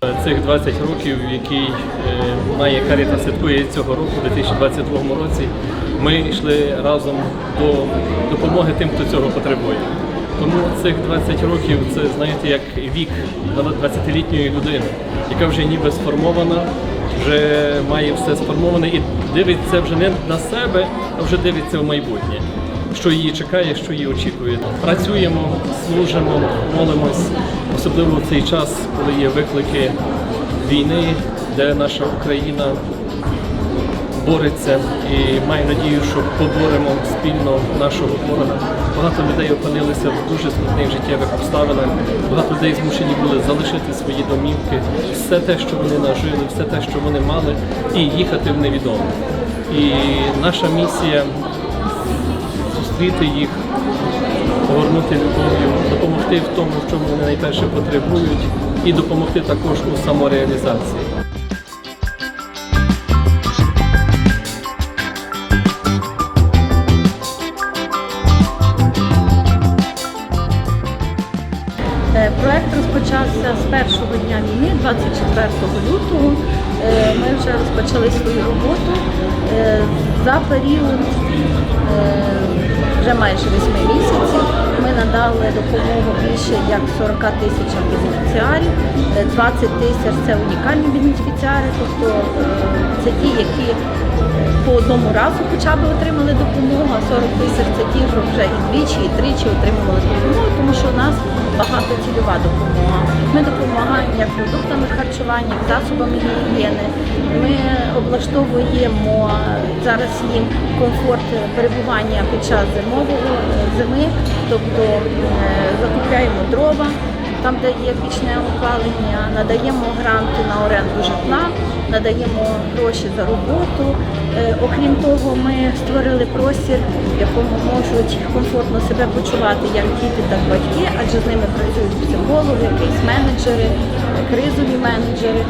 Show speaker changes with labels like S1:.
S1: цих 20 років, який е, має каріта святкує цього року, у 2022 році, ми йшли разом до допомоги тим, хто цього потребує. Тому цих 20 років це знаєте як вік 20-літньої людини, яка вже ніби сформована, вже має все сформоване і дивиться вже не на себе, а вже дивиться в майбутнє. Що її чекає, що її очікує. Працюємо, служимо, молимось, особливо в цей час, коли є виклики війни, де наша Україна бореться і маю надію, що поборемо спільно нашого ворога. Багато людей опинилися в дуже складних життєвих обставинах. Багато людей змушені були залишити свої домівки, все те, що вони нажили, все те, що вони мали, і їхати в невідоме. І наша місія зустріти їх, повернути любов'ю, допомогти в тому, чому вони найперше потребують, і допомогти також у самореалізації.
S2: Е, Проект розпочався з першого дня війни, 24 лютого. Е, Ми вже розпочали свою роботу Е, за період вже майже 8 місяців. Надали допомогу більше як 40 тисячам бенефіціарів, Е, 20 тисяч це унікальні бенефіціари, тобто е, це ті, які по одному разу хоча б отримали допомогу, а 40 тисяч це ті, що вже і двічі, і тричі отримували допомогу, тому що у нас багатоцільова допомога. Ми допомагаємо як продуктами харчування, як засобами гігієни. Ми облаштовуємо зараз їм комфорт перебування під час зимового зими, тобто е, закупляємо дрова. Там, де є пічне опалення, надаємо гранти на оренду житла, надаємо гроші за роботу. Е, Окрім того, ми створили простір, в якому можуть комфортно себе почувати як діти, так і батьки, адже з ними працюють психологи, кейс-менеджери, кризові менеджери.